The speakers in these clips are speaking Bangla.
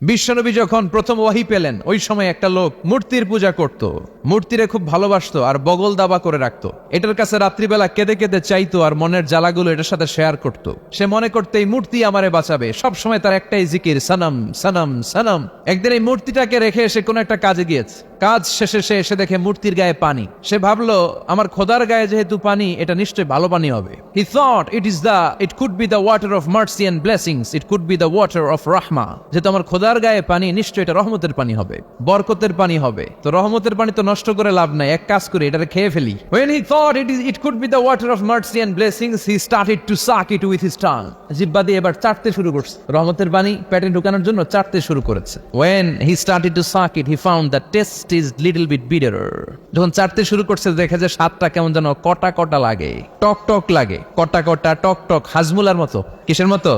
বিশ্বনবী যখন প্রথম ওয়াহি পেলেন, ওই সময় একটা লোক মূর্তির পূজা করত। মূর্তিরে খুব ভালোবাসতো আর বগল দাবা করে রাখতো। এটার কাছে রাত্রিবেলা কেঁদে কেঁদে চাইত আর মনের জ্বালাগুলো এটার সাথে শেয়ার করত। সে মনে করতে, এই মূর্তি আমারে বাঁচাবে। সব সময় তার একটাই জিকির, সানাম সানাম সানাম। একদিন এই মূর্তিটাকে রেখে এসে কোনো একটা কাজে গিয়েছে। কাজ শেষে সে এসে দেখে মূর্তির গায়ে পানি। সে ভাবলো, আমার খোদার গায়ে যেহেতু পানি, এটা নিশ্চয়ই ভালো পানি হবে। He thought it is the it could be the water of mercy and blessings it could be the water of রাহমা যেহেতু আমার খোদার গায়ে পানি, নিশ্চয়ই এটা রহমতের পানি হবে, বরকতের পানি হবে। তো রহমতের পানি তো নষ্ট করে লাভ নাই, এক কাজ করে, এটাকে খেয়ে ফেলি। When he thought it is, it could be the water of mercy and blessings, he started to suck it with his tongue. জিব্বা দিয়ে এবার চাটতে শুরু করছে। রহমতের পানি পেটে ঢুকানোর জন্য চাটতে শুরু করেছে। When he started to suck it, he found the taste is little bit bitter যখন চারতে শুরু করছে, দেখা যায় স্বাদটা কেমন যেন কটা কটা লাগে, টক টক লাগে, কটা কটা টক টক, হাজমুলার মতো। কিসের মতো?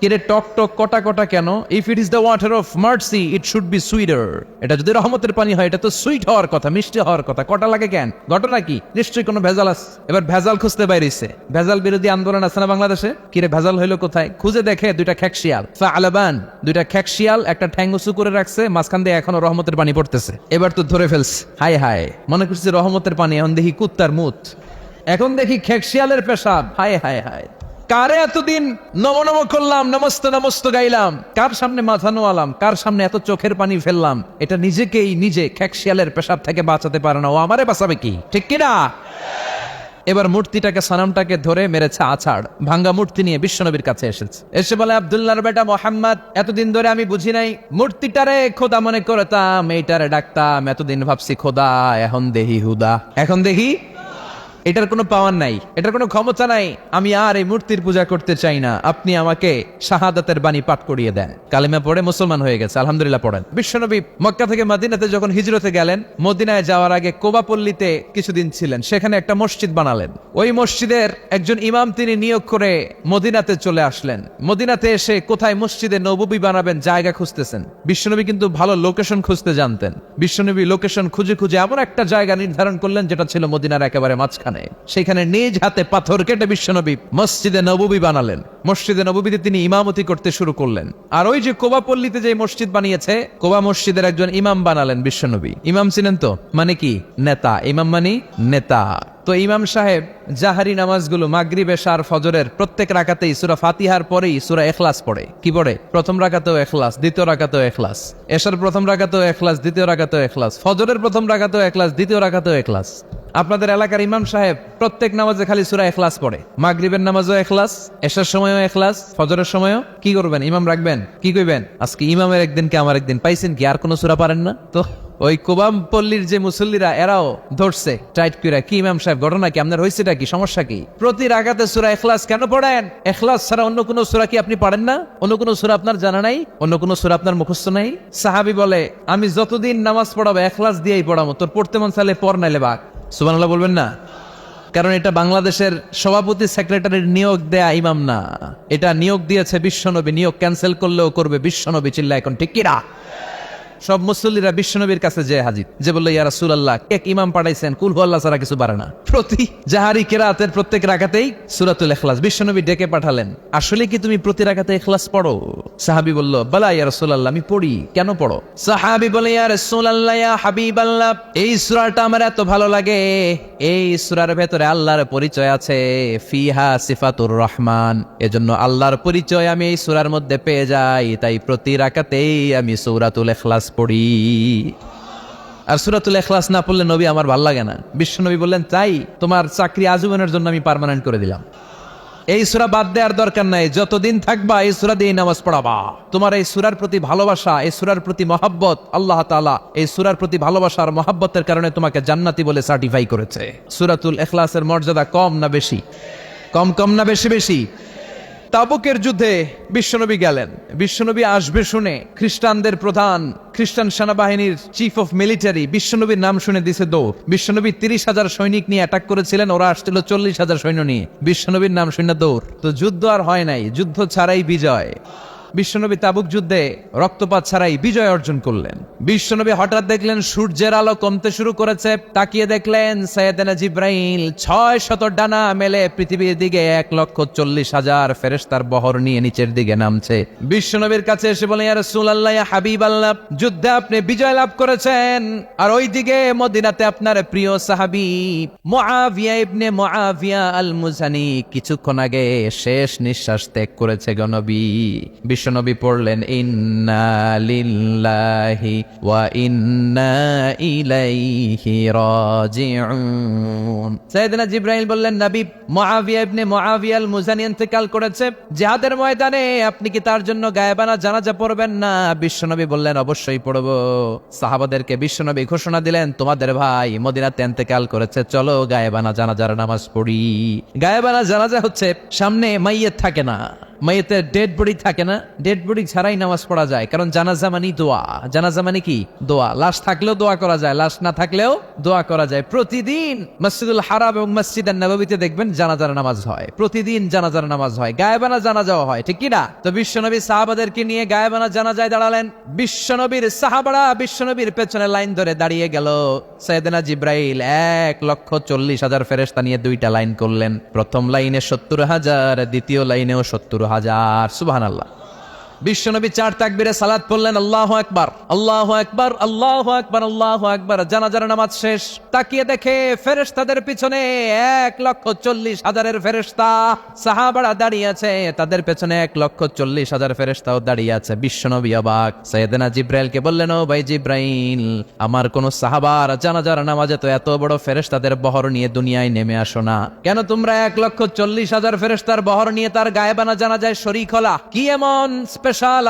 কিরে টক টক কটা কটা কেন? If it is the water of mercy it should be sweeter এটা যদি রহমতের পানি হয়, এটা তো সুইট হওয়ার কথা, মিষ্টি হওয়ার কথা। কটা লাগে কেন? ঘটনা কি? নিশ্চয়ই কোনো ভেজাল আছে। এবার ভেজাল খুঁজতে বাইরেছে ভেজাল বিরোধী আন্দোলন আছে না বাংলাদেশে? কিরে ভেজাল হইল কোথায়? খুঁজে দেখে দুইটা খ্যাকশিয়াল আলাবান দুইটা খ্যাকশিয়াল একটা ঠ্যাং উঁচু করে রাখছে, মাঝখান দিয়ে এখনও রহমতের পানি পড়তেছে। এবার তো ধরে ফেলছে। হায় হায়, মনে করছি রহমতের পানি, এখন দেখি কুত্তার মুত। এখন দেখি খেকশিয়ালের পেশাব। হায় হায় হায়। কারে এতদিন নম নম করলাম, নমস্ত নমস্ত গাইলাম? কার সামনে মাথা নোয়ালাম? কার সামনে এত চোখের পানি ফেললাম? এটা নিজেকেই নিজে খেকশিয়ালের পেশাব থেকে বাঁচাতে পারে না। ও আমারে বাঁচাবে কি? ঠিক কিনা? এবার মূর্তিটাকে সানামটাকে ধরে মেরেছে আছাড়। ভাঙ্গা মূর্তি নিয়ে বিশ্বনবীর কাছে এসেছে। এসে বলে, আবদুল্লাহর বেটা মোহাম্মদ, এতদিন ধরে আমি বুঝি নাই। মূর্তিটারে খোদা মনে করতাম, এইটারে ডাকতাম। এতদিন ভাবছি খোদা, এখন দেহি হুদা। এখন দেখি এটার কোনো পাওয়ার নাই, এটার কোনো ক্ষমতা নাই। আমি আর এই মূর্তির পূজা করতে চাই না। আপনি আমাকে শাহাদাতের বাণী পাঠ করিয়ে দেন। কালিমা পড়ে মুসলমান হয়ে গেছে, আলহামদুলিল্লাহ পড়েন। বিশ্বনবী মক্কা থেকে মদিনাতে যখন হিজরতে গেলেন, মদিনায় যাওয়ার আগে কোবাপল্লীতে কিছুদিন ছিলেন। সেখানে একটা মসজিদ বানালেন। ওই মসজিদের একজন ইমাম তিনি নিয়োগ করে মদিনাতে চলে আসলেন। মদিনাতে এসে কোথায় মসজিদে নববী বানাবেন জায়গা খুঁজতেছেন। বিশ্বনবী কিন্তু ভালো লোকেশন খুঁজতে জানতেন। বিশ্বনবী লোকেশন খুঁজে খুঁজে এমন একটা জায়গা নির্ধারণ করলেন, যেটা ছিল মদিনার একেবারে মাঝখানে। সেখানে। সেখানে নিজ হাতে পাথর কেটে বিশ্বনবী মসজিদে নববী বানালেন। মসজিদে নববীতে তিনি ইমামতি করতে শুরু করলেন। আর ওই যে কোবাপল্লীতে যে মসজিদ বানিয়েছে, কোবা মসজিদের একজন ইমাম বানালেন বিশ্বনবী। ইমাম ছিলেন তো? মানে কি? নেতা। ইমাম মানে নেতা। তো ইমাম সাহেব জাহারি নামাজগুলো মাগরিব, এশার, ফজরের প্রত্যেক রাকাতেই সুরা ফাতিহার পরেই সুরা এখলাস পড়ে। কি পড়ে? প্রথম রাকাতেও এখলাস দ্বিতীয় রাকাতেও এখলাস এশার প্রথম রাকাতেও এখলাস দ্বিতীয় রাকাতেও এখলাস ফজরের প্রথম রাকাতেও এখলাস দ্বিতীয় রাকাতেও এখলাস আপনাদের এলাকার ইমাম সাহেব প্রত্যেক নামাজে খালি সুরা এখলাস পড়ে। মাগরিবের নামাজও এখলাস এসার সময়ও এখলাস ফজরের সময়ও কি করবেন? ইমাম রাখবেন? কি কইবেন? আজকে ইমামের একদিনকে আমার একদিন পাইছেন কি? আর কোনো সুরা পারেন না? তো ওই কোবাম পল্লীর যে মুসল্লিরা, এরাও ধরছে। টাইট কইরা, কি ইমাম সাহেব, ঘটনা কি? আপনার হয়েছেটা কি? সমস্যা কি? প্রতি রাগাতে সুরা এখলাস কেন পড়েন? এখলাস ছাড়া অন্য কোনো সুরা কি আপনি পারেন না? অন্য কোনো সুরা আপনার জানা নাই? অন্য কোনো সুরা আপনার মুখস্থ নাই? সাহাবি বলে, আমি যতদিন নামাজ পড়াবো এখলাস দিয়েই পড়াবো। তোর পড়তে মন চাইলে পড়, নাইলে বাক সুবহানাল্লাহ বলবেন না? কারণ এটা বাংলাদেশের সভাপতি সেক্রেটারির নিয়োগ দেয়া ইমাম না। এটা নিয়োগ দিয়েছে বিশ্বনবী। নিয়োগ ক্যান্সেল করলেও করবে বিশ্বনবী চিল্লা এখন। ঠিক কিরা সব মুসল্লিরা বিশ্বনবীর কাছে যে হাজির। যে বলল, ইয়া রাসূলুল্লাহ এক ইমাম পাঠাইছেন? কুল আল্লাহ ছাড়া কিছু পারে না। প্রতি জাহারি কেরাতের প্রত্যেক রাকাতেই সূরাতুল ইখলাস বিশ্বনবী ডেকে পাঠালেন। আসলে কি তুমি প্রতি রাকাতে ইখলাস পড়ো? সাহাবী বলল, বালা, ইয়া রাসূলুল্লাহ, আমি পড়ি। কেন পড়ো? সাহাবী বলে, ইয়া রাসূলুল্লাহ, ইয়া হাবিবাল্লাহ, এই সুরাটা আমার এত ভালো লাগে। এই সুরার ভেতরে আল্লাহর পরিচয় আছে, ফিহা সিফাতুর রহমান। এজন্য আল্লাহর পরিচয় আমি এই সূরার মধ্যে পেয়ে যাই। তাই প্রতি রাকাতেই আমি সূরাতুল ইখলাস পড়ি। আর সুরাতুল এখলাস না পড়লে নবী আমার ভালো লাগে না। বিশ্ব নবী বললেন, তাই তোমার চাকরি আজীবনের জন্য আমি পার্মানেন্ট করে দিলাম। এই সুরা বাদ দেওয়ার দরকার নাই। যতদিন থাকবা এই সুরা দিয়ে নামাজ পড়াবা। তোমার এই সুরার প্রতি ভালোবাসা, এই সুরার প্রতি মহাব্বত আল্লাহ তাআলা এই সুরার প্রতি ভালোবাসা আর মহাব্বতের কারণে তোমাকে জান্নাতি বলে সার্টিফাই করেছে। সুরাতুল এখলাসের মর্যাদা কম না বেশি? কম কম না বেশি বেশি? তাবুকের যুদ্ধে বিশ্বনবী গেলেন। বিশ্বনবী আসবে শুনে খ্রিস্টানদের প্রধান, খ্রিস্টান সেনাবাহিনীর চিফ অফ মিলিটারি বিশ্বনবীর নাম শুনে দিছে দৌড় বিশ্বনবী তিরিশ হাজার সৈনিক নিয়ে অ্যাটাক করেছিলেন, ওরা আসছিল চল্লিশ হাজার সৈন্য নিয়ে। বিশ্বনবীর নাম শুনে দৌড় তো যুদ্ধ আর হয় নাই, যুদ্ধ ছাড়াই বিজয়। বিশ্বনবী তাবুক যুদ্ধে রক্তপাত ছাড়াই বিজয় অর্জন করলেন। বিশ্বনবী হঠাৎ দেখলেন সূর্যের আলো কমতে শুরু করেছে। তাকিয়ে দেখলেন সৈয়দনা জিব্রাইল ছয় শত ডানা মেলে পৃথিবীর দিকে এক লক্ষ চল্লিশ হাজার ফেরেস্তার বহর নিয়ে নিচের দিকে নামছে। বিশ্বনবীর কাছে এসে বলে ইয়া রাসূলুল্লাহ, ইয়া হাবিব আল্লাহ যুদ্ধে আপনি বিজয় লাভ করেছেন। আর ওইদিকে মদিনাতে আপনার প্রিয় সাহাবী মুআবিয়া ইবনে মুআবিয়া আল মুজানি কিছুক্ষণ আগে শেষ নিঃশ্বাস ত্যাগ করেছে গনবী বিশ্বনবী পড়লেন ইন্না লিল্লাহি ওয়া ইন্না ইলাইহি রাজিউন। সাইয়েদনা জিব্রাইল বললেন, নবী, মুআবিয়া ইবনে মুআবিয়া মুজানি ইন্তেকাল করেছে। জিহাদের ময়দানে আপনি কি তার জন্য গায়েবানা জানাজা পড়বেন? না, বিশ্বনবী বললেন, অবশ্যই পড়ব। সাহাবাদেরকে বিশ্বনবী ঘোষণা দিলেন, তোমাদের ভাই মদিনাতে ইন্তেকাল করেছে, চলো গায়েবানা জানাজার নামাজ পড়ি। গায়েবানা জানাজা হচ্ছে, সামনে মাইয়ের থাকে না, মাইয়েতের ডেড বডি থাকে না। ডেড বডি ছাড়াই নামাজ পড়া যায়, কারণ জানাজা মানে দোয়া। জানাজা মানে কি? দোয়া। লাশ থাকলেও দোয়া করা যায়, লাশ না থাকলেও দোয়া করা যায়। প্রতিদিন মসজিদুল হারাম এবং মসজিদ নবীতে দেখবেন জানাজার নামাজ হয়। প্রতিদিন জানাজার নামাজ হয়। গায়েবানা জানাজাও হয়, ঠিক না? তো বিশ্বনবী সাহাবাদেরকে নিয়ে গায়েবানা জানাজায় দাঁড়ালেন। বিশ্বনবীর সাহাবারা বিশ্বনবীর পেছনে লাইন ধরে দাঁড়িয়ে গেল। সৈয়দনা জিব্রাইল এক লক্ষ চল্লিশ হাজার ফেরেস্তা নিয়ে দুইটা লাইন করলেন। প্রথম লাইনে সত্তর হাজার, দ্বিতীয় লাইনেও সত্তর হাজার। সুবাহান আল্লাহ বিশ্বনবী চার তাকবিরে সালাত পড়লেন, আল্লাহ একবার আল্লাহ একবার আল্লাহ একবার আল্লাহ একবার জানাজার নামাজ শেষ। তাকিয়ে দেখে ফেরেশতাদের পিছনে এক লক্ষ চল্লিশ হাজারের ফেরেশতা। সাহাবারা দাঁড়িয়ে আছে, তাদের পেছনে এক লক্ষ চল্লিশ হাজার ফেরেশতাও দাঁড়িয়ে আছে। বিশ্বনবী অবাক। সৈয়দনা জিব্রাইলকে বললেন, ও ভাই জিব্রাইল, আমার কোন সাহাবার জানাজার নামাজে তো এত বড় ফেরেশতাদের বহর নিয়ে দুনিয়ায় নেমে আসো না। কেন তোমরা এক লক্ষ চল্লিশ হাজার ফেরেশতার বহর নিয়ে তার গায়েবানা জানাজায় শরিক হলা? কি এমন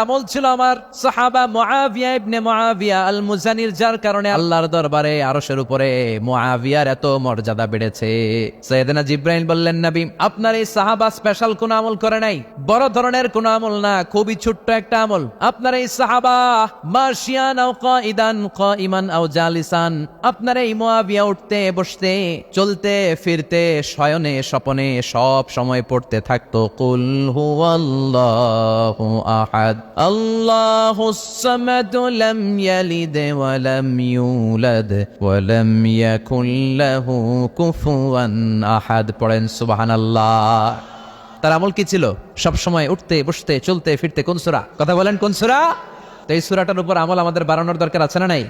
আমল ছিল আমার। সাহাবা মুআবিয়া ইবনে মুআবিয়া আল মুজানির যার কারণে আল্লাহর দরবারে আরশের উপরে মুআবিয়ার এত মর্যাদা বেড়েছে। সৈয়দনা জিব্রাইল বললেন, নবী, আপনার এই সাহাবা স্পেশাল কোন আমল করে নাই? বড় ধরনের কোন আমল না, খুবই ছোট্ট একটা আমল। আপনার এই সাহাবা মাশিয়ান আও কাইদান কাইমান আও জালিসান, আপনার এই মুআবিয়া উঠতে, বসতে, চলতে, ফিরতে, শয়নে, স্বপনে সব সময় পড়তে থাকতো। কুল হুয়াল্লাহু আহাদ আল্লাহুস الله الصمد لم يلد ولم يولد ولم يكن له كفوا أحد পড়েন الله তার আমল কি ছিল? সব সময় উঠতে, বসতে, চলতে, ফিরতে কোন সুরা? কথা বলেন কোন সুরা? তো এই সুরাটার উপর আমল আমাদের বাড়ানোর দরকার আছে না নাই?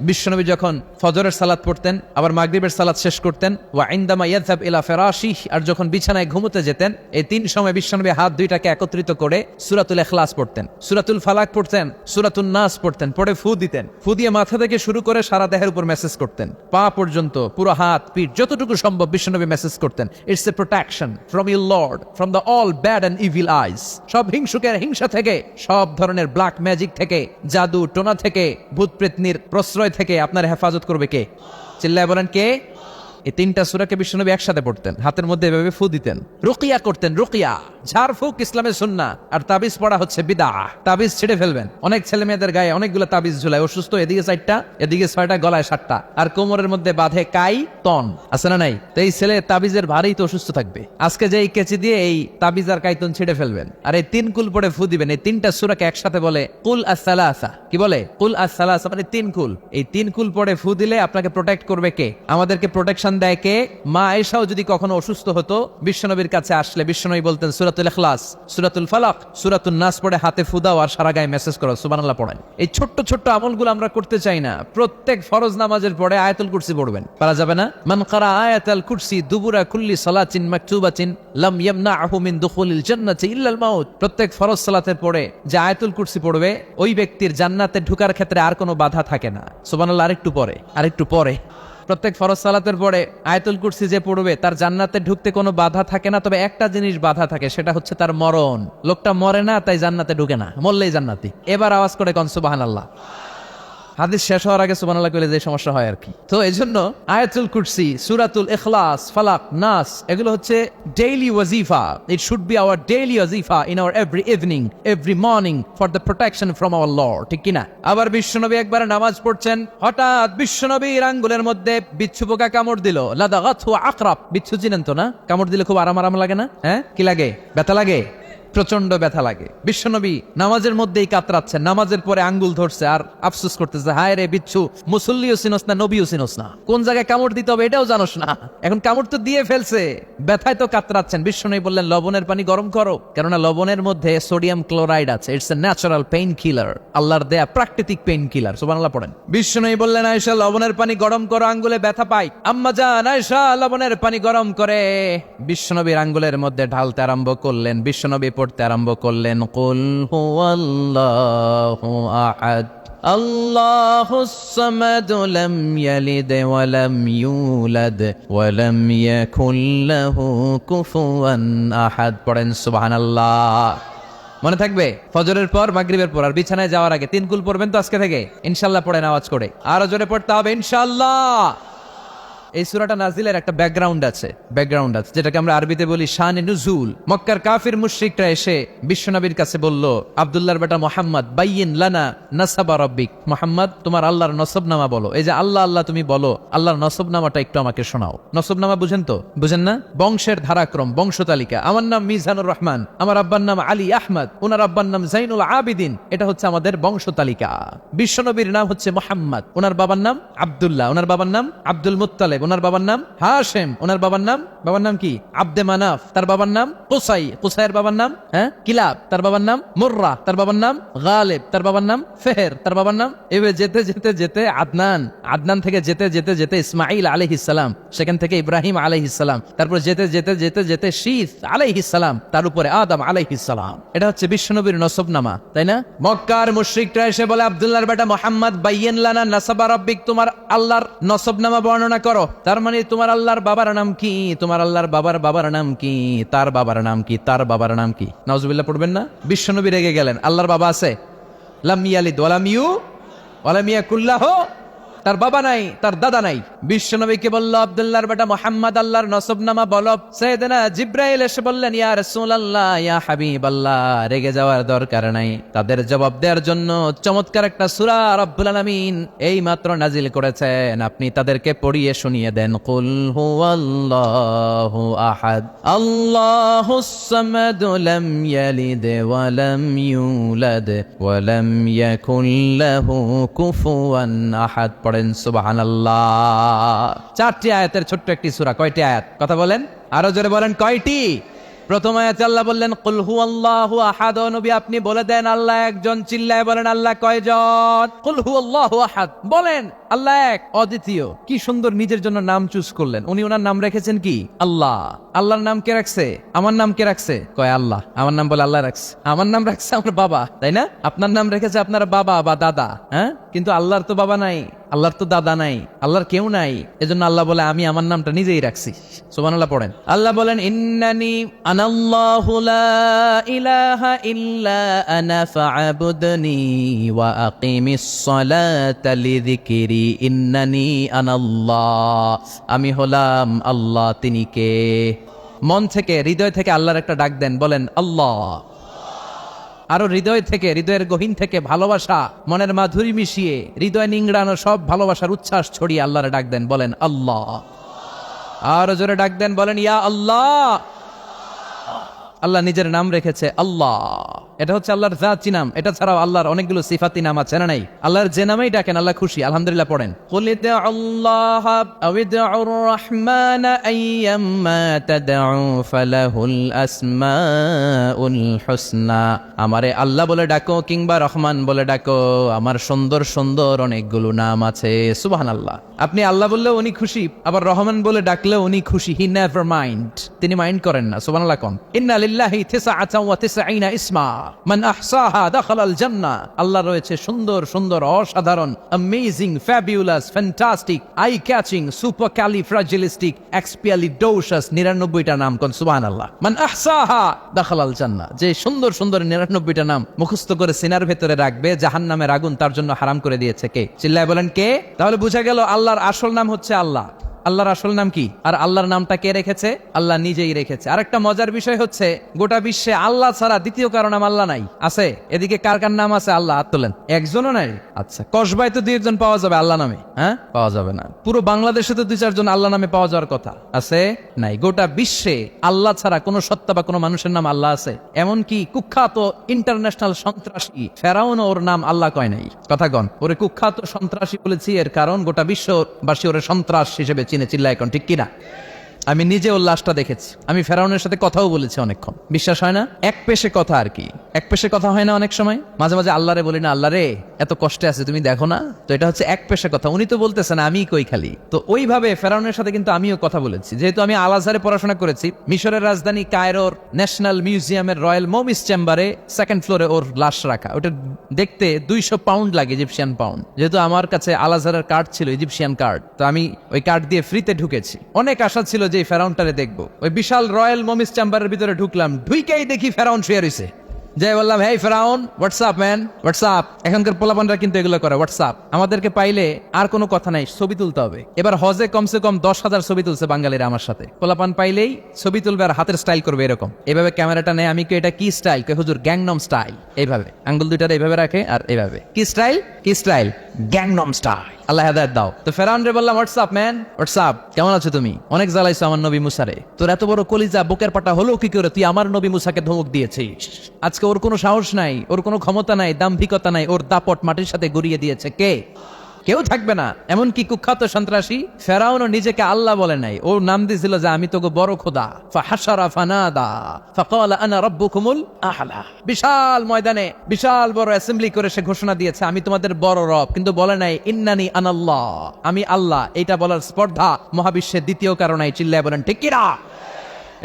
বিশ্বনবী যখন ফজরের সালাত পড়তেন, আবার মাগরিবের সালাত শেষ করতেন, ওয়া ইনদামা ইয়াযহাব ইলা ফিরাশিহ, আর যখন বিছানায় ঘুমোতে যেতেন, এই তিন সময় বিশ্বনবী হাত দুইটাকে একত্রিত করে সূরাতুল ইখলাস পড়তেন। সূরাতুল ফালাক পড়তেন, সূরাতুন নাস পড়তেন, পড়ে ফু দিতেন। ফু দিয়ে মাথা থেকে শুরু করে সারা দেহের উপর মেসেজ করতেন। পা পর্যন্ত, পুরো হাত, পিঠ, যতটুকু সম্ভব বিশ্বনবী মেসেজ করতেন। It's a protection from your lord from the all bad and evil eyes সব হিংসুকের হিংসা থেকে, সব ধরনের ব্ল্যাক ম্যাজিক থেকে, জাদু টোনা থেকে ভূত প্রেতনির প্রশ্রয় থেকে আপনার হেফাজত করবে কে? চিল্লায় বলেন কে? এই তিনটা সুরাকে বিশ্বনবী একসাথে পড়তেন, হাতের মধ্যে এভাবে ফু দিতেন। রুকিয়া করতেন, রুকিয়া। ঝাড়ফুক ইসলামের সুন্না, আর তাবিজ পড়া হচ্ছে বিদা তাবিজ ছেড়ে ফেলবেন। অনেক ছেলে মেয়েদের গায়ে অনেকগুলো তাবিজ ঝুলায়, অসুস্থ, এদিকে চারটা, এদিকে ছয়টা, গলায় সাতটা। আর কোমরের মধ্যে বাঁধে কাই তন। আছে না নাই? তো এই ছেলে তাবিজের ভারেই তো অসুস্থ থাকবে। আজকে যে এই কেচি দিয়ে এই তাবিজ আর কাইতন ছেড়ে ফেলবেন, আর এই তিন কুল পড়ে ফু দিবেন, এই তিনটা সুরাকে একসাথে বলে কুল আসালাসা কি বলে? কুল আসালাসা মানে তিন কুল। এই তিন কুল পড়ে ফু দিলে আপনাকে প্রোটেক্ট করবে কে? আমাদেরকে প্রোটেকশন দেয় কে মা আয়েশাও যদি কখনো অসুস্থ হতো, বিশ্বনবীর কাছে আসলে বিশ্বনবী বলতেন সুরাতুল ইখলাস, সুরাতুল ফালাক সুরাতুল নাস পড়ে হাতে ফুদাও আর সারা গায়ে মেসেজ করো, সুবহানাল্লাহ পড়েন। এই ছোট্ট ছোট্ট আমলগুলো আমরা করতে চাই না। প্রত্যেক ফরজ নামাজের পরে আয়াতুল কুরসি পড়বেন। পারা যাবে না? মান কারা আয়াতুল কুরসি দুবুরা কুল্লি সালাতিন মাকতুবাতিন লাম ইয়ামনাহু মিন দুখুলিল জান্নাতি ইল্লাল মাউত। প্রত্যেক ফরজ সালাতের পরে যে আয়াতুল কুরসি পড়বে, ওই ব্যক্তির জান্নাতে ঢুকার ক্ষেত্রে আর কোনো বাধা থাকে না। সুবহানাল্লাহ, আরেকটু পরে আরেকটু পরে। প্রত্যেক ফরজ সালাতের পরে আয়তুল কুরসি যে পড়বে, তার জান্নাতে ঢুকতে কোনো বাধা থাকে না। তবে একটা জিনিস বাধা থাকে, সেটা হচ্ছে তার মরণ। লোকটা মরে না, তাই জান্নাতে ঢুকে না, মরলেই জান্নাতি। এবার আওয়াজ করে কনসু বাহান আল্লাহ হাদিস শেষ হওয়ার আগে সুবহানাল্লাহ কইলে যে সমস্যা হয় আর কি। তো এই জন্য আয়াতুল কুরসি, সুরাতুল ইখলাস, ফালাক, নাস, এগুলো হচ্ছে daily ওয়াজিফা it should be our daily ওয়াজিফা in our every evening every morning for the protection from our lord ঠিক কিনা? আবার বিশ্বনবী একবার নামাজ পড়ছেন, হঠাৎ বিশ্বনবীর আঙ্গুলের মধ্যে বিচ্ছু পোকা কামড় দিল। লাদাগাথু আকরাব। বিচ্ছু চিনেন তো না? কামড় দিলে খুব আরাম আরাম লাগে না? হ্যাঁ? কি লাগে? ব্যথা লাগে? প্রচণ্ড ব্যথা লাগে। বিশ্বনবী নামাজের মধ্যেই কাতরাচ্ছে নামাজের পরে আঙ্গুল ধরছে আর আফসোস করতেছে, হায় রে বিচ্ছু, মুসল্লিও চিনস না, নবীও চিনস না। কোন জায়গায় কামড় দিতে হবে এটাও জানোস না। এখন কামড় তো দিয়ে ফেলছে, ব্যথায় তো কাতরাচ্ছেন। বিশ্বনবী বললেন, লবণের পানি গরম করো, কেননা লবণের মধ্যে সোডিয়াম ক্লোরাইড আছে, it's a natural pain killer, আল্লাহর দেয়া প্রাকৃতিক পেইন কিলার। সুবহানাল্লাহ পড়েন। বিশ্বনবী বললেন, আয়েশা, লবণের পানি গরম করো, আঙ্গুলে ব্যথা পাই। আম্মা জান, আয়েশা, লবণের পানি গরম করে। বিশ্বনবীর আঙ্গুলের মধ্যে ঢালতে আরম্ভ করলেন। বিশ্বনবী পড়তে আরম্ভ করলেন কুল হুয়াল্লাহু আহাদ الله الصمد لم يلد ولم يولد ولم يكن له كفوا احد পড়েন সুবহানাল্লাহ মনে থাকবে ফজরের পর মাগরিবের পর আর বিছানায় যাওয়ার আগে তিন কুল পড়বেন তো আজকে থেকে ইনশাল্লাহ পড়েন আওয়াজ করে আরো জোরে পড়তে হবে ইনশাল্লাহ এই সুরাটা নাজিলের একটা ব্যাকগ্রাউন্ড আছে ব্যাকগ্রাউন্ড আছে, যেটাকে আমরা আরবিতে বলি শান নুজুল মক্কার কাফির মুশরিকরা এসে বিশ্বনবীর কাছে বলল, আব্দুল্লাহর বেটা মোহাম্মদ, বাইয়িন লানা নাসাবা রব্বিক। মোহাম্মদ, তোমার আল্লাহর নসবনামা বলো। এই যে আল্লাহ আল্লাহ তুমি বলো, আল্লাহর নসবনামাটা একটু আমাকে শোনাও। নসবনামা বুঝেন তো? বুঝেন না? বংশের ধারাক্রম, বংশ তালিকা। আমার নাম মিজানুর রহমান, আমার আব্বার নাম আলী আহমদ ওনার আব্বার নাম জাইনুল আবিদিন। এটা হচ্ছে আমাদের বংশ তালিকা। বিশ্বনবীর নাম হচ্ছে মোহাম্মদ ওনার বাবার নাম আব্দুল্লাহ ওনার বাবার নাম আব্দুল মুত্তালেব। ওনার বাবার নাম হাশেম। ওনার বাবার নাম? বাবার নাম কি? আব্দে মানাফ। তার বাবার নাম কুসাই। কুসাইয়ের বাবার নাম? হ্যাঁ? কিলাব। তার বাবার নাম মুর্রা। তার বাবার নাম গালেব। তার বাবার নাম ফেহের। তার বাবার নাম? এভাবে যেতে যেতে যেতে আদনান। আদনান থেকে যেতে যেতে যেতে ইসমাইল আলহিসাম সেখান থেকে ইব্রাহিম আলহিসাম তারপর যেতে যেতে যেতে যেতে শীত আলাইহিসালাম তার উপরে আদম আলাইহিসালাম এটা হচ্ছে বিশ্বনবীর নসবনামা, তাই না? মক্কার মুশরিকরা এসে বলে, আব্দুল্লাহর বেটা মোহাম্মদ বাইয়েন লানা নাসাবা রব্বিক, তোমার আল্লাহর নসবনামা বর্ণনা করো। তার মানে তোমার আল্লাহর বাবার নাম কি? তোমার আল্লাহর বাবার বাবার নাম কি? তার বাবার নাম কি? তার বাবার নাম কি? নজবুল্লাহ পড়বেন না? বিশ্বনবী রেগে গেলেন। আল্লাহর বাবা আছে? লাম ওয়ালামিউ ওয়ালামিয়া কুল্লাহ তার বাবা নাই, তার দাদা নাই। বিশ্বনবীকে বলল, আব্দুল্লাহর বেটা মোহাম্মদ আল্লাহর নসবনামা বল। সৈয়দনা জিব্রাইল এসে বললেন, ইয়া রাসূলুল্লাহ, ইয়া হাবিবাল্লাহ, রেগে যাওয়ার দরকার নাই। তাদের জবাব দেওয়ার জন্য চমৎকার একটা সূরা রব্বুল আলামিন এই মাত্র নাজিল করেছেন। আপনি তাদেরকে পড়িয়ে শুনিয়ে দেন। কুল হুয়াল্লাহু আহাদ। আল্লাহুস সামাদ লাম ইয়ালিদ ওয়া লাম ইউলাদ ওয়া লাম ইয়াকুল লাহু কুফুয়ান আহাদ। পড়েন, সুবহানাল্লাহ। চারটি আয়াতের ছোট্ট একটি সুরা, কয়টি আয়াত? কথা বলেন? আরও জোরে বলেন, কয়টি? প্রথম আয়াতে আল্লাহ বললেন, কুল হুয়াল্লাহু আহাদ। নবী, আপনি বলে দেন, আল্লাহ একজন চিল্লায় বলেন, আল্লাহ কয়জন? কুল হুয়াল্লাহু আহাদ। বলেন, আল্লাহ এক। অদ্বিতীয়, কি সুন্দর নিজের জন্য নাম চুজ করলেন। উনি ওনার নাম রেখেছেন কি? আল্লাহ। আল্লাহর নাম কে রাখছে? আমার নাম কে রাখছে? কয়, আল্লাহ। আমার নাম বলে, আল্লাহ রাখছে। আমার নাম রাখছে আমার বাবা, তাই না? আপনার নাম রেখেছে আপনার বাবা বা দাদা হ্যাঁ? কিন্তু আল্লাহর তো বাবা নাই, আল্লাহর তো দাদা নাই, আল্লাহর কেউ নাই। এজন্য আল্লাহ বলে, আমি আমার নামটা নিজেই রাখছি। সুবহানাল্লাহ পড়েন। আল্লাহ বলেন, ইন্নানি আমি হলাম আল্লাহ, তিনি কে? মন থেকে, হৃদয় থেকে আল্লাহর একটা ডাক দেন, বলেন, আল্লাহ। আরও হৃদয় থেকে, হৃদয়ের গহীন থেকে ভালোবাসা, মনের মাধুরী মিশিয়ে, হৃদয় নিংড়ানো সব ভালোবাসার উচ্ছ্বাস ছড়িয়ে আল্লাহরে ডাক দেন, বলেন, আল্লাহ। আরও জোরে ডাক দেন, বলেন, ইয়া আল্লাহ। আল্লাহ নিজের নাম রেখেছে আল্লাহ। এটা হচ্ছে আল্লাহর জাতি নাম। এটা ছাড়াও আল্লাহর অনেকগুলো সিফাতি নাম আছে, না নাই? আল্লাহর যে নামেই ডাকেন, আল্লাহ খুশি, আলহামদুলিল্লাহ পড়েন। কুলিতে আল্লাহ আবিদুর রহমান আইয়াম্মা তাদউ ফালাহুল আসমাউল হুসনা আমারে আল্লাহ বলে ডাকো কিংবা রহমান বলে ডাকো, আমার সুন্দর সুন্দর অনেকগুলো নাম আছে। সুবহানাল্লাহ। আপনি আল্লাহ বললেও উনি খুশি, আবার রহমান বলে ডাকলেও উনি খুশি। হি নেভার মাইন্ড তিনি মাইন্ড করেন না। সুবহানাল্লাহ কোন। ইন্না লিল্লাহি তিসআতান ওয়া তিসঈনা ইসমা। মান আহসাহা দাখালাল জান্নাহ আল্লাহ রয়েছে সুন্দর সুন্দর, অসাধারণ amazing fabulous fantastic eye catching supercalifragilisticexpialidocious 99টা নাম কোন, সুবহানাল্লাহ। মান আহসাহা দাখালাল জান্নাহ যে সুন্দর সুন্দর 99টা নাম মুখস্থ করে সিনার ভেতরে রাখবে, জাহান্নামের আগুন তার জন্য হারাম করে দিয়েছে কে? চিল্লায় বলেন কে? তাহলে বুঝা গেল আল্লাহর আসল নাম হচ্ছে আল্লাহ। আল্লাহর আসল নাম কি? আর আল্লাহর নামটা কে রেখেছে? আল্লাহ নিজেই রেখেছে। আরেকটা মজার বিষয় হচ্ছে গোটা বিশ্বে আল্লাহ ছাড়া দ্বিতীয় কারও নাম আল্লাহ নাই। আছে? এদিকে কার কার নাম আছে? আল্লাহ হাত তোলেন। একজনও নাই? আচ্ছা কসবাই তো দুই একজন পাওয়া যাবে আল্লাহ নামে হ্যাঁ? পাওয়া যাবে না। পুরো বাংলাদেশে তো দুই চারজন আল্লাহ নামে পাওয়া যাওয়ার কথা। আছে? নাই। গোটা বিশ্বে আল্লাহ ছাড়া কোনো সত্তা বা কোনো মানুষের নাম আল্লাহ আছে। এমনকি কুখ্যাত ইন্টারন্যাশনাল সন্ত্রাসী ফেরাউন ওর নাম আল্লাহ কয় নাই। কথা কথাগণ ওরে কুখ্যাত সন্ত্রাসী বলেছি এর কারণ গোটা বিশ্ববাসী ওরে সন্ত্রাস হিসেবে চিনে চিল্লা এখন ঠিক কিনা? আমি নিজে ওর লাশটা দেখেছি। আমি ফেরাউনের সাথে কথাও বলেছি অনেকক্ষণ। বিশ্বাস হয় না? এক পেশে কথা আর কি। এক পেশে কথা হয় না অনেক সময়। মাঝে মাঝে আল্লাহরে বলি, না আল্লাহ রে এত কষ্টে আছে, তুমি দেখো না? তো এটা হচ্ছে এক পেশে কথা। উনি তো বলতেছেন, আমি কই খালি? তো ওইভাবে ফেরাউনের সাথে কিন্তু আমিও কথা বলেছি। যেহেতু আমি আল আজহারে পড়াশোনা করেছি, মিশরের রাজধানী কায়রোর ন্যাশনাল মিউজিয়ামের রয়্যাল মোমিস চেম্বারে সেকেন্ড ফ্লোরে ওর লাশ রাখা। ওটা দেখতে দুইশো পাউন্ড লাগে ইজিপশিয়ান পাউন্ড যেহেতু আমার কাছে আল আজহারের কার্ড ছিল ইজিপশিয়ান কার্ড তো আমি ওই কার্ড দিয়ে ফ্রিতে ঢুকেছি। অনেক আশা ছিল যে ফেরাউনটারে দেখব। ওই বিশাল রয়্যাল মমিস চেম্বারের ভিতরে ঢুকলাম, ঢুইকেই দেখি ফেরাউন শুয়ে রয়েছে যাই বললাম, হেই ফেরাউন হোয়াটসঅ্যাপ ম্যান হোয়াটসঅ্যাপ এখনকার পোলাপানরা কিন্তু এগুলো করে হোয়াটসঅ্যাপ আমাদেরকে পাইলে আর কোনো কথা নাই, ছবি তুলতে হবে। এবার হজে কমসে কম দশ হাজার ছবি তুলছে বাঙালিরা আমার সাথে। পোলাপান পাইলেই ছবি তুলবে আর হাতের স্টাইল করবে এরকম। এভাবে ক্যামেরাটা নেয়, আমি কি এটা কি স্টাইল কে হুজুর গ্যাংনম স্টাইল এইভাবে। আঙ্গুল দুইটা এইভাবে রাখে আর এইভাবে। কি স্টাইল কি স্টাইল গ্যাংনম স্টাইল আল্লাহ হেদায়ত দাও। তো ফেরাউন রে বললাম হোয়াটসঅ্যাপ ম্যান হোয়াটসঅ্যাপ কেমন আছো তুমি? অনেক জ্বালাইছো আমার নবী মুসারে। তোর এত বড় কলিজা, বুকের পাটা হলো কি করে? তুই আমার নবী মুসাকে ধমক দিয়েছিস। আজকে ওর কোনো সাহস নাই, ওর কোনো ক্ষমতা নাই, দাম্ভিকতা নাই, ওর দাপট মাটির সাথে গড়িয়ে দিয়েছে কে? কেউ থাকবে না। এমনকি কুখ্যাত সন্ত্রাসী, ফেরাউনও নিজেকে আল্লাহ বলে নাই। ওর নাম দিয়েছিল যে আমি তোকে বড় খোদা। ফাহাসারা ফানাদা। ফাকালা আনা রাব্বুকুমুল আহলা। বিশাল ময়দানে বিশাল বড় অ্যাসেম্বলি করে সে ঘোষণা দিয়েছে, আমি তোমাদের বড় রব। কিন্তু বলে নাই, ইন্নানি আনাল্লাহ। আমি আল্লাহ। এটা বলার স্পর্ধা মহাবিশ্বের দ্বিতীয় কারণে চিল্লায় বলেন, ঠিক কিনা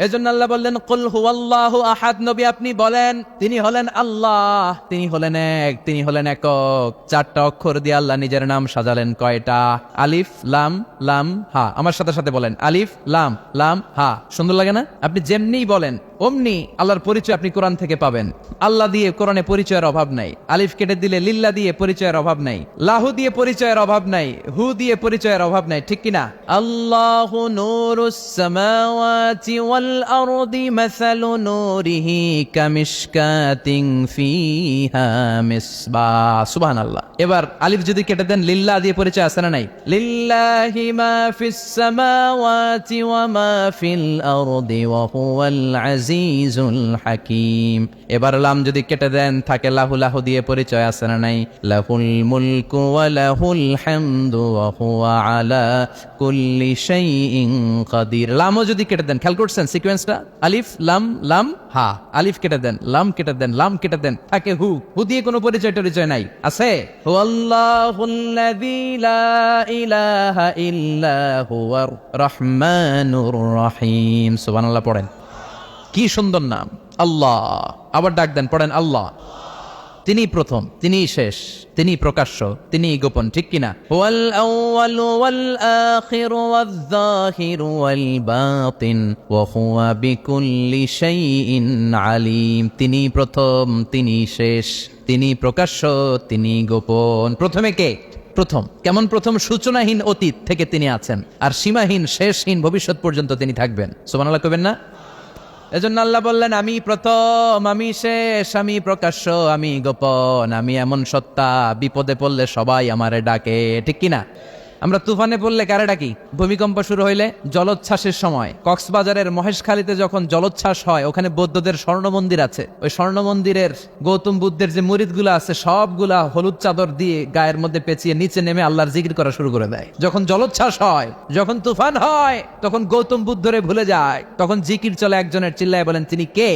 এজন্য আল্লাহ বললেন, কুল হুয়াল্লাহু আহাদ। নবী আপনি বলেন, তিনি হলেন আল্লাহ, তিনি হলেন এক, তিনি হলেন একক। চারটা অক্ষর দিয়ে আল্লাহ নিজের নাম সাজালেন। কয়টা? আলিফ, লাম লাম, হা। আমার সাথে সাথে বলেন, আলিফ, লাম লাম, হা। সুন্দর লাগে না? আপনি যেমনি বলেন অমনি আল্লাহর পরিচয় আপনি কোরআন থেকে পাবেন। আল্লাহ দিয়ে কোরআনে পরিচয়ের অভাব নাই। আলিফ কেটে দিলে লিল্লা দিয়ে পরিচয়ের অভাব নাই। লাহু দিয়ে পরিচয়ের অভাব নাই। হু দিয়ে পরিচয়ের অভাব নাই। ঠিক কিনা? আল্লাহু নূরুস সামাওয়াতি ওয়াল আরদি মাসালু নূরিহি কামিশকাতিন ফিহা মিসবাহ সুবহানাল্লাহ। এবার আলিফ যদি কেটে দেন লিল্লাহ দিয়ে পরিচয় আছে না নাই? লিল্লাহি মা ফিস সামাওয়াতি ওয়া মা ফিল আরদি ওয়া হুয়াল আজিজুল হাকিম। এবার লাম যদি কেটে দেন, থাকে লাহু লাহু দিয়ে পরিচয় আছে না নাই? লাহুল মুলকু ওয়া লাহুল হামদু ওয়া হুয়া আলা কুল্লি শাইইন কাদির। লামও যদি কেটে দেন, খেয়াল করছেন সিকোয়েন্সটা? আলিফ, লাম লাম? হা, আলিফ কেটে দেন, লাম কেটে দেন, লাম কেটে দেন। থাকে হু হু দিয়ে কোনো পরিচয় টরিচয় নাই। আছে? হু আল্লাহুল্লাযী লা ইলাহা ইল্লা হুয়ার রহমানুর রহিম। সুবহানাল্লাহ, পড়েন। কি সুন্দর নাম? আল্লাহ। আবার ডাক দেন পড়েন আল্লাহ। তিনি প্রথম তিনি শেষ তিনি প্রকাশ্য তিনি গোপন ঠিক কিনা? ওয়াল আউয়াল ওয়াল আখির ওয়াল যাহির ওয়াল বাতিন ওয়া হুয়া বিকুল্লি শাইইন আলিম। তিনি প্রথম তিনি শেষ তিনি প্রকাশ্য তিনি গোপন। প্রথমে কে? প্রথম। কেমন প্রথম? সূচনাহীন অতীত থেকে তিনি আছেন। আর সীমাহীন শেষহীন ভবিষ্যৎ পর্যন্ত তিনি থাকবেন। সুবহানাল্লাহ কবেন না? এজন্য আল্লাহ বললেন, আমি প্রথম, আমি শেষ, আমি প্রকাশ্য, আমি গোপন, আমি এমন সত্তা, বিপদে পড়লে সবাই আমারে ডাকে। ঠিক কিনা? আমরা তুফানে পড়লে কারে ডাকি ভূমিকম্প শুরু হইলে জলোচ্ছ্বাসের সময়। কক্সবাজারের মহেশখালীতে যখন জলোচ্ছ্বাস হয়, ওখানে বৌদ্ধদের স্বর্ণ মন্দির আছে। ওই স্বর্ণ মন্দিরের গৌতম বুদ্ধের যে মুরিদগুলো আছে, সবগুলা হলুদ চাদর দিয়ে গায়ের মধ্যে পেঁচিয়ে নিচে নেমে আল্লাহর জিকির করা শুরু করে দেয়। যখন জলোচ্ছ্বাস হয়, যখন তুফান হয়, তখন গৌতম বুদ্ধরে ভুলে যায়। তখন জিকির চলে একজনের চিল্লায় বলেন, তিনি কে?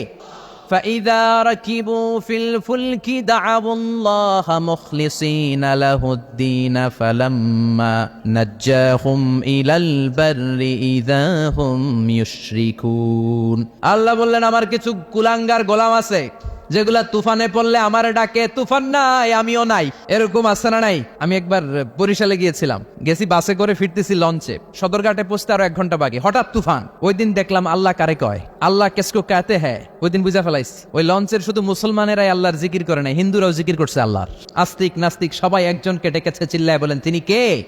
فإذا ركبوا في الفلك دعوا الله مخلصين له الدين فلما نجاهم إلى البر إذا هم يشركون আল্লাহ বললেন আমার কিছু কুলাঙ্গার গোলাম আছে যেগুলা তুফানে পড়লে আমার ডাকে, তুফান নাই, আমিও নাই। এরকম আছে না নাই? আমি একবার বরিশালে গিয়েছিলাম। গেছি বাসে করে ফিরতেছি লঞ্চে। সদরঘাটে পৌঁছতে আরও এক ঘণ্টা বাকি। হঠাৎ তুফান। ওই দিন দেখলাম আল্লাহ কারে কয়? আল্লাহ কেসকো কাতে হ্যাঁ ওই দিন বুঝা ফেলাইছি। ওই লঞ্চের শুধু মুসলমানেরাই আল্লাহর জিকির করে নাই, হিন্দুরাও জিকির করছে আল্লাহর। আস্তিক নাস্তিক সবাই একজনকে ডেকেছে, চিল্লায় বলেন, তিনি কে?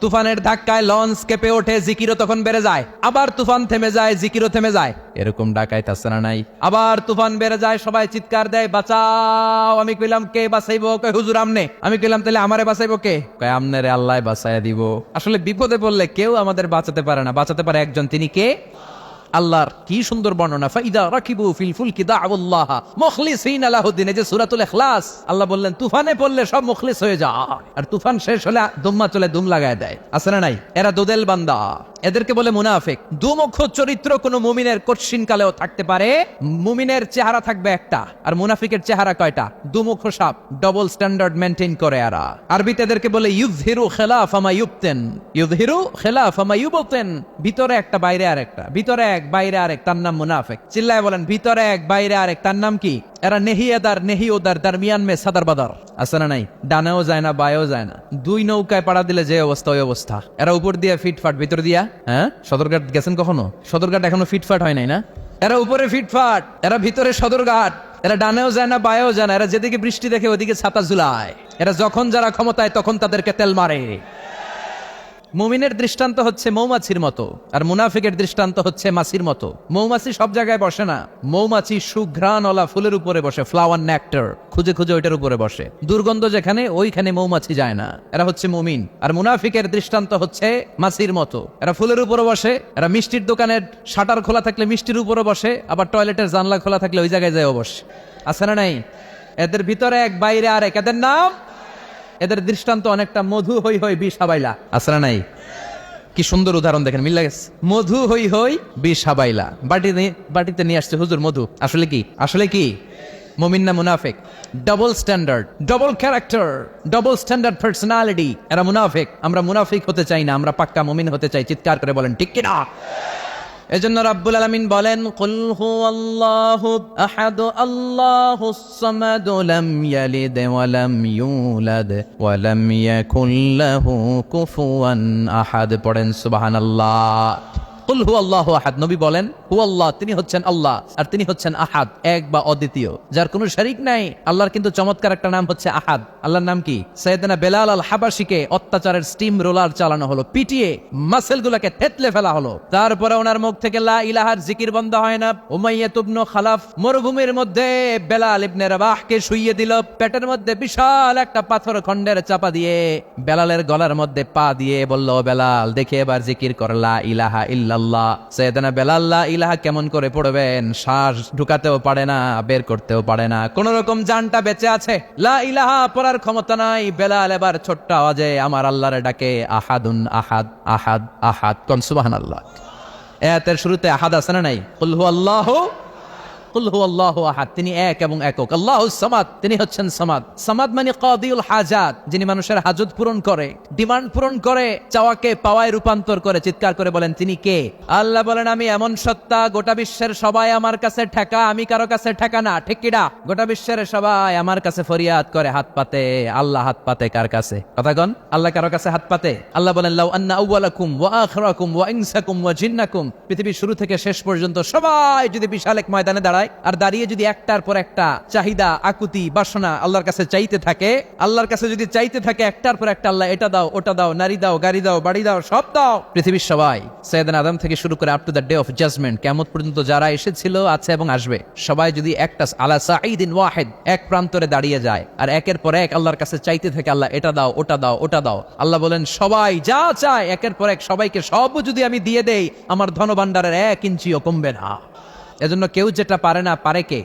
তুফানের ধাক্কায় লঞ্চ কেঁপে ওঠে, জিকিরও তখন বেড়ে যায়। আবার তুফান থেমে যায়, জিকিরও থেমে যায়। এরকম ডাকায় তাছাড়া নাই? আবার তুফান বেড়ে যায়, সবাই চিৎকার দেয়, বাঁচাও, আমি কইলাম, কে বাঁচাইবো? কে হুজুর, আমনে। আমি কইলাম, তাহলে আমারে বাঁচাইবো কে? কয়, আমনে রে, আল্লাহ বাঁচাইয়া দিব। আসলে বিপদে পড়লে কেউ আমাদের বাঁচাতে পারে না। বাঁচাতে পারে একজন, তিনি কে? আল্লাহর কি সুন্দর বর্ণনা। ফাইদা রাকিবু ফিল ফুলকি দাআউল্লাহ মুখলিসিন আলাহুদ্দিন এই যে সূরাতুল ইখলাস, আল্লাহ বললেন, তুফানে পড়লে সব মুখলিস হয়ে যায়। আর তুফান শেষ হলে দুম্মা চলে দুম লাগায় দেয়। আছে না নাই? এরা দোদেল বান্দা। এদেরকে বলে মুনাফিক। দুমুখ চরিত্র কোনো মুমিনের কঠিন কালেও থাকতে পারে। মুমিনের চেহারা থাকবে একটা, আর মুনাফিকের চেহারা কয়টা? দুমুখ সাপ ডবল স্ট্যান্ডার্ড মেনটেন করে এরা। আরবিতে এদেরকে বলে ইউজহিরু খেলাফ আমা ইউবতেন। ইউজহিরু খেলাফ আমা ইউবতেন। ভিতরে একটা, বাইরে আর একটা ভিতরে এক, বাইরে আরেক, তার নাম মুনাফেক। চিল্লায় বলেন, ভিতরে এক, বাইরে আরেক, তার নাম কি? এরা নেহি এদার, নেহি ওদার, দারমিয়ান মে সাদার বাদার। আছে না নাই? ডানেও যায় না, বায়েও যায় না। দুই নৌকায় পাড়া দিলে যে অবস্থা, ওই অবস্থা। এরা উপর দিয়ে ফিটফাট, ভিতর দিয়া হ্যাঁ? সদরঘাট গেছেন কখনো? সদরঘাট এখনও ফিটফাট হয় নাই না? এরা উপরে ফিটফাট, এরা ভিতরে সদরঘাট। এরা ডানেও যায় না, বায়েও যায় না। এরা যেদিকে বৃষ্টি দেখে ওদিকে ছাতা ঝুলায়। এরা যখন যারা ক্ষমতায়, তখন তাদেরকে তেল মারে। মুমিনের দৃষ্টান্ত হচ্ছে মৌমাছির মতো, আর মুনাফিকের দৃষ্টান্ত হচ্ছে মাছির মতো। মৌমাছি সব জায়গায় বসে না। মৌমাছি সুঘ্রাণওয়ালা ফুলের উপরে বসে ফ্লাওয়ার নেক্টার খুঁজে খুঁজে ওইটার উপরে বসে। দুর্গন্ধ যেখানে, ওইখানে মৌমাছি যায় না। এরা হচ্ছে মুমিন। আর মুনাফিকের দৃষ্টান্ত হচ্ছে মাছির মতো। এরা ফুলের উপরে বসে, এরা মিষ্টির দোকানের শাটার খোলা থাকলে মিষ্টির উপরে বসে, আবার টয়লেটের জানলা খোলা থাকলে ওই জায়গায় যায় বসে। আছে না নাই? এদের ভিতরে এক, বাইরে আর এক এদের নাম এদের দৃষ্টান্ত অনেকটা মধু হই হই বিষ হাবাইলা। আসরা নাই? কি সুন্দর উদাহরণ দেখেন মিল্লা গেছে মধু হই হই বিষ হাবাইলা। বাটিতে বাটিতে নিয়ে আসছে হুজুর মধু। আসলে কি? আসলে কি? মমিন্না মুনাফিক? Double standard double character double standard personality এরা মুনাফিক। আমরা মুনাফিক হতে চাই না, আমরা পাক্কা মুমিন হতে চাই। চিৎকার করে বলেন, ঠিক কিনা? এজন্য রাব্বুল আলমিন বলেন, কুল হুয়াল্লাহু আহাদ, আল্লাহ সামাদ লাম ইয়ালিদ ওয়া লাম ইউলাদ ওয়া লাম ইয়াকুল লাহু কুফুয়ান আহাদ। পড়েন সুবহানাল্লাহ। কুল হু আল্লাহ আহাদ। নবী বলেন হু আল্লাহ, তিনি হচ্ছেন আল্লাহ, আর তিনি হচ্ছেন আহাদ, এক বা অদ্বিতীয়। যার কোনো শরিক নাই, আল্লাহর কিন্তু চমৎকার একটা নাম হচ্ছে আহাদ। আল্লাহর নাম কি? সৈয়দনা বেলাল আল হাবাসিকে অত্যাচারের স্টিম রোলার চালানো হলো, পিটিয়ে মাসেল গুলাকে থেতলে ফেলা হলো। তারপরে ওনার মুখ থেকে লা ইলাহার জিকির বন্ধ হয় না। উমাইয়া তুবনু খালাফ মরুভূমির মধ্যে বেলাল ইবনে রাবাহকে শুইয়ে দিল, পেটের মধ্যে বিশাল একটা পাথর খণ্ডের চাপা দিয়ে বেলালের গলার মধ্যে পা দিয়ে বলল বেলাল, দেখে এবার জিকির করলা ইলাহা ইল্লাল্লাহ সৈয়দনা বেলাল লা ইলাহা কেমন করে পড়বেন? শ্বাস ঢুকাতেও পারে না, বের করতেও পারে না। কোন রকম জানটা বেঁচে আছে? লা ইলাহা পড়ার ক্ষমতা নাই। বেলাল এবার ছোট্ট আওয়াজে আমার আল্লাহরে ডাকে, আহাদুন আহাদ আহাদ আহাদ। কোন আল্লাহ এতের শুরুতে আহাদ আছে না নাই? আল্লাহ তিনি এক এবং একক। আল্লাহ সামাদ, তিনি হচ্ছেন সামাদ। সামাদ মানে হাজাত, যিনি মানুষের হাজত পূরণ করে, ডিমান্ড পূরণ করে, চাওয়াকে পাওয়ায় রূপান্তর করে, চিৎকার করে বলেন, তিনি কে? আল্লাহ বলেন, আমি এমন সত্তা, গোটা বিশ্বের সবাই আমার কাছে ঠেকা, আমি কারও কাছে ঠেকা না? গোটা বিশ্বের সবাই আমার কাছে ফরিয়াদ করে, হাত পাতে। আল্লাহ হাত পাতে কার কাছে? কথা কন, আল্লাহ কারও কাছে হাত পাতে? আল্লাহ বলেন, লাউ আন্না আউওয়ালাকুম ওয়া আখিরাকুম ওয়া ইনসাকুম ওয়া জিন্নাকুম। পৃথিবীর শুরু থেকে শেষ পর্যন্ত সবাই যদি বিশাল এক ময়দানে দাঁড়ায় আর দাঁড়িয়ে যদি একটার পর একটা চাহিদা, আকুতি, বাসনা আল্লাহর কাছে চাইতে থাকে, আল্লাহর কাছে যদি চাইতে থাকে একটার পর একটা, আল্লাহ এটা দাও, ওটা দাও, নারী দাও, গাড়ি দাও, বাড়ি দাও, সব দাও। পৃথিবীর সবাই সৈয়দান আদম থেকে শুরু করে up to the day of judgement কেমন পর্যন্ত যারা এসেছিল, আছে এবং আসবে। সবাই যদি একটা আলা সাঈদিন ওয়াহেদ, এক প্রান্তরে দাঁড়িয়ে যায়, আর একের পর এক আল্লাহর কাছে চাইতে থাকে, আল্লাহ এটা দাও, ওটা দাও ওটা দাও। আল্লাহ বলেন, সবাই যা চায়, একের পর এক সবাইকে সব যদি আমি দিয়ে দেই, আমার ধনভাণ্ডারের এক ইঞ্চিও কমবে না। এজন্য কেউ যেটা পারে না, পারে কে?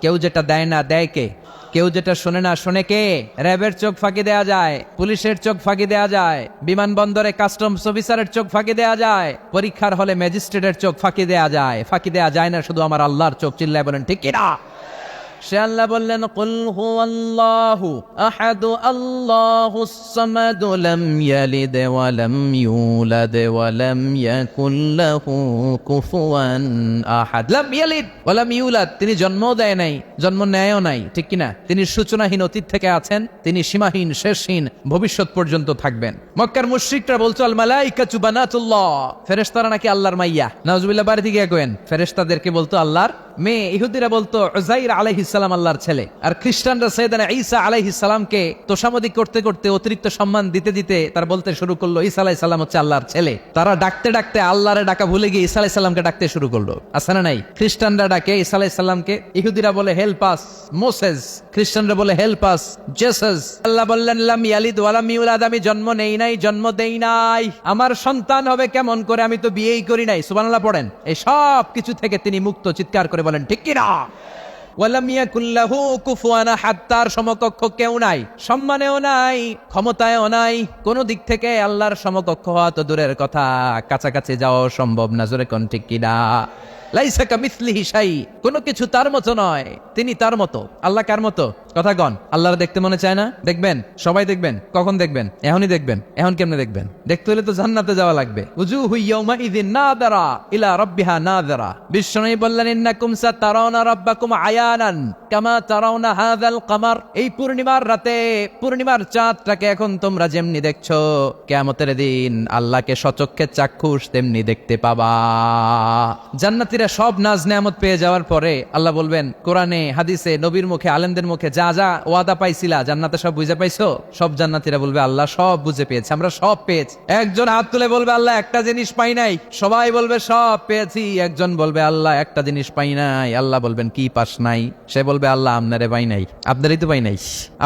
কেউ যেটা দেয় না, দেয় কে? কেউ যেটা শোনে না, শোনে কে? র্যাবের চোখ ফাঁকি দেয়া যায়, পুলিশের চোখ ফাঁকি দেয়া যায়, বিমানবন্দরে কাস্টমস অফিসারের চোখ ফাঁকি দেয়া যায়, পরীক্ষার হলে ম্যাজিস্ট্রেটের চোখ ফাঁকি দেয়া যায়, ফাঁকি দেয়া যায় না, শুধু আমার আল্লাহর চোখ চিল্লায় বলেন, ঠিক কিনা সে আল্লাহ বললেন, কুল হু আল্লাহু আহাদু আল্লাহুস সামাদু লাম ইয়ালিদ ওয়া লাম ইউলাদ কুফুয়ান আহাদ। লাম ইয়ালিদ ওয়া ইউলাদ, তিনি জন্ম দেয় নাই, জন্ম নেয়ও নাই, ঠিক কিনা? তিনি সূচনাহীন অতীত থেকে আছেন, তিনি সীমাহীন, শেষহীন ভবিষ্যৎ পর্যন্ত থাকবেন। মক্কার মুশরিকরা বলছো, আল মালাইকাতু বানাতুল্লাহ। ফেরেশতারা নাকি আল্লাহর মাইয়া। নাউজুবিল্লাহ বাড়ি থেকে কেন ফেরেশতাদেরকে বলতো, আল্লাহর মেয়ে ইহুদিরা বলতো উজাইর আলাইহিসসালাম আল্লাহর ছেলে। আর খ্রিস্টানরা সৈয়দানা ঈসা আলাইহিসসালামকে তোষামদি করতে করতে অতিরিক্ত সম্মান দিতে দিতে তার বলতে শুরু করল, ঈসা আলাইহিস সালাম হচ্ছে আল্লাহর ছেলে। তারা ডাকতে ডাকতে আল্লাহরে ডাকা ভুলে গিয়ে ঈসা আলাইহিস সালামকে ডাকতে শুরু করল। আছে না নাই? খ্রিস্টানরা ডাকে, ঈসা আলাইহিস সালামকে। ইহুদিরা বলে, হেল্প আস, মোসেস। খ্রিস্টানরা বলে, হেল্প আস, জেসাস। আল্লাহ বললেন, লাম ইয়ালিদ ওয়ালাম ইউলাদ, আমি জন্ম নেই নাই, জন্ম দেই নাই। আমার সন্তান হবে কেমন করে আমি তো বিয়েই করি নাই। সুবহানাল্লাহ পড়েন। এই সব কিছু থেকে তিনি মুক্ত, চিৎকার করে বলেন, ঠিক কি না ওয়ালাম ইয়াকুল্লাহু কুফুয়ান আহাদ তার সমকক্ষ কেউ নাই, সম্মানেও নাই, ক্ষমতায়ও নাই, কোন দিক থেকে আল্লাহর সমকক্ষ হওয়া তো দূরের কথা, কাছাকাছি যাওয়া সম্ভব না, জোরে কোন ঠিক কিনা? লাইসাকা কামিসলিহি হিসাই কোনো কিছু তার মতো নয়, তিনি তার মতো, আল্লাহ কার মতো? কথা আল্লাহর দেখতে মনে চায় না? দেখবেন? সবাই দেখবেন। কখন দেখবেন? এখনই দেখবেন। এখন কেমনে দেখবেন? দেখতে হলে তো জান্নাতে যাওয়া লাগবে। উজু হুইয়াউমা না না পূর্ণিমার এখন তোমরা যেমনি দেখছ আল্লাহকে চাক্ষুষ তেমনি দেখতে পাবা। জান্নাতীরা সব নাজ নেয়ামত পেয়ে যাওয়ার পরে আল্লাহ বলবেন, কোরআনে, হাদিসে, নবীর মুখে, আলেমদের মুখে যা যা ওয়াদা পাইছিলা, জান্নাতে সব বুঝে পাইছো? সব জান্নাতীরা বলবে, আল্লাহ সব বুঝে পেয়েছে, আমরা সব পেয়েছি। একজন হাত তুলে বলবে, আল্লাহ, একটা জিনিস পাই নাই। সবাই বলবে, সব পেয়েছি। একজন বলবে, আল্লাহ, একটা জিনিস পাই নাই। আল্লাহ বলবেন, কি পাস নাই? সে বলবে, আল্লাহ আপনারে পাই নাই। আপনারই তো পাই নাই।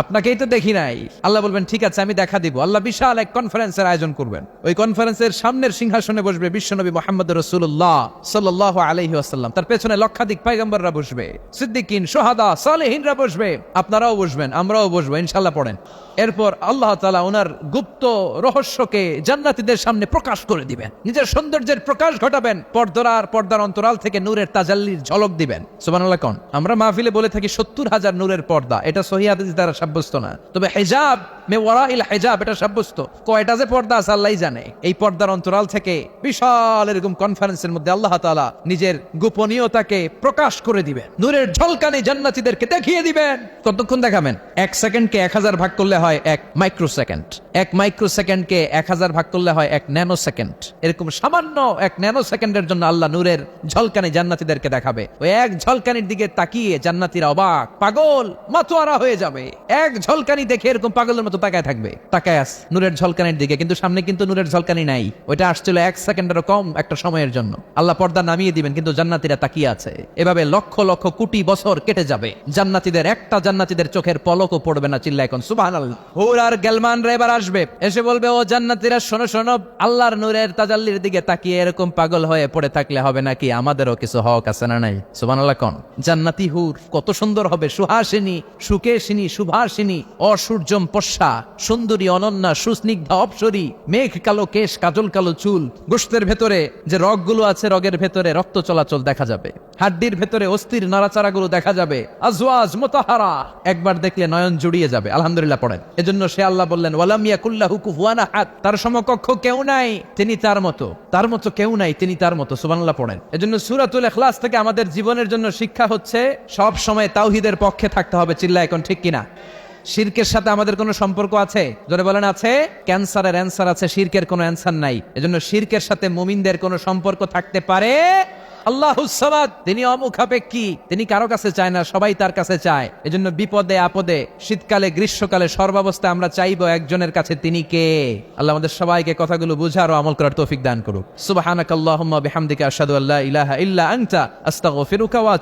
আপনাকেই তো দেখি নাই। আল্লাহ বলবেন, ঠিক আছে, আমি দেখা দিব। আল্লাহ বিশাল এক কনফারেন্সের আয়োজন করবেন। ওই কনফারেন্সের সামনের সিংহাসনে বসবে বিশ্বনবী মোহাম্মদ রসুল্লাহ সাল্লাহ আলহি আসাল্লাম তার পেছনে লক্ষাধিক পাইগম্বররা বসবে। সিদ্দিকিন সোহাদা সালেহিনরা বসবে। আপনারাও বসবেন, আমরাও বসবো, ইনশাল্লাহ পড়েন। এরপর আল্লাহ তালা ওনার গুপ্ত রহস্যকে জান্নাতীদের সামনে প্রকাশ করে দিবেন। নিজের সৌন্দর্যের প্রকাশ ঘটাবেন, পর্দার পর্দার অন্তরাল থেকে নূরের তাজাল্লির ঝলক দিবেন। সুবহানাল্লাহ কোন, আমরা মাহফিলে বলে থাকি সত্তর হাজার নূরের পর্দা, এটা সহিহাদিস দ্বারা সাব্যস্ত না। তবে হেজাব, মে ওয়ারা ইল হেজাব, এটা সাব্যস্ত। কয়টা যে পর্দা আছে আল্লাহ জানে। এই পর্দার অন্তরাল থেকে বিশাল এরকম কনফারেন্সের মধ্যে আল্লাহ তালা নিজের গোপনীয়তাকে প্রকাশ করে দিবেন। নূরের ঝলকানি জান্নাতীদেরকে দেখিয়ে দিবেন। কতক্ষণ দেখাবেন? এক সেকেন্ডকে এক হাজার ভাগ করলে হয় এক মাইক্রো সেকেন্ড এক মাইক্রো সেকেন্ডকে এক হাজার ভাগ করলে হয় এক ন্যানো সেকেন্ড এরকম সামান্য এক ন্যানো সেকেন্ডের জন্য আল্লাহ নূরের ঝলকানি জান্নাতীদেরকে দেখাবে। ওই এক ঝলকানির দিকে তাকিয়ে জান্নাতীরা অবাক, পাগল, মাতোয়ারা হয়ে যাবে। এক ঝলকানি দেখে এরকম পাগলের মতো তাকায় থাকবে। তাকায় আস নূরের ঝলকানির দিকে, কিন্তু সামনে কিন্তু নূরের ঝলকানি নাই। ওইটা আসছিল এক সেকেন্ডেরও কম একটা সময়ের জন্য। আল্লাহ পর্দা নামিয়ে দিবেন, কিন্তু জান্নাতীরা তাকিয়ে আছে। এভাবে লক্ষ লক্ষ কোটি বছর কেটে যাবে। জান্নাতীদের একটা জান্নাতীদের চোখের পলকও পড়বে না চিল্লা এখন, সুবহানাল্লাহ। হুর আর গেলমান রে এবার আসবে, এসে বলবে, ও জান্নাতীরা, শোনো শোনো, আল্লাহর নূরের তাজাল্লির দিকে তাকিয়ে এরকম পাগল হয়ে পড়ে থাকলে হবে নাকি? আমাদেরও কিছু হক আছে না নাই? সুবহানাল্লাহ কোন, জান্নাতি হুর, কত সুন্দর হবে, সুহাসিনী, সুকেশিনী, সুভাসিনী, অসূর্যম পশা সুন্দরী, অনন্যা, সুস্নিগ্ধ, অপসরী, মেঘ কালো, কেশ কাজল কালো চুল, গোষ্ঠের ভেতরে যে রগগুলো আছে, রগের ভেতরে রক্ত চলাচল দেখা যাবে, হাড্ডির ভেতরে অস্থির নড়াচড়াগুলো দেখা যাবে, আজওয়াজ মোতাহারা একবার দেখলে নয়ন জুড়িয়ে যাবে। আলহামদুলিল্লাহ পড়েন। এজন্য সে আল্লাহ বললেন ওয়ালামিয়া কুল্লাহু কুফুয়ান আহাদ। তার সমকক্ষ কেউ নাই, তিনি তার মতো। তার মতো কেউ নাই, তিনি তার মতো। সুবহানাল্লাহ পড়েন। এজন্য সূরাতুল ইখলাস থেকে আমাদের জীবনের জন্য শিক্ষা হচ্ছে, সব সময় তাওহীদের পক্ষে থাকতে হবে চিল্লা এখন ঠিক কিনা? শিরকের সাথে আমাদের কোনো সম্পর্ক আছে? জোরে বলেন, আছে। ক্যান্সারের অ্যান্সার আছে, শিরকের কোনো অ্যান্সার নাই। এজন্য শিরকের সাথে মুমিনদের কোনো সম্পর্ক থাকতে পারে আল্লাহ তিনি অমুখাপেক্ষী, তিনি কারও কাছে চায় না, সবাই তার কাছে চায়। এজন্য বিপদে, আপদে, শীতকালে, গ্রীষ্মকালে সর্বাবস্থায় আমরা চাইব একজনের কাছে, তিনি কে? আল্লাহ আমাদের সবাইকে কথাগুলো বুঝার ও আমল করার তৌফিক দান করুক। সুবাহ বিহামদিকা আশহাদু আল্লা ইলাহা ইল্লা আনতা, আস্তাগফিরুকা ওয়া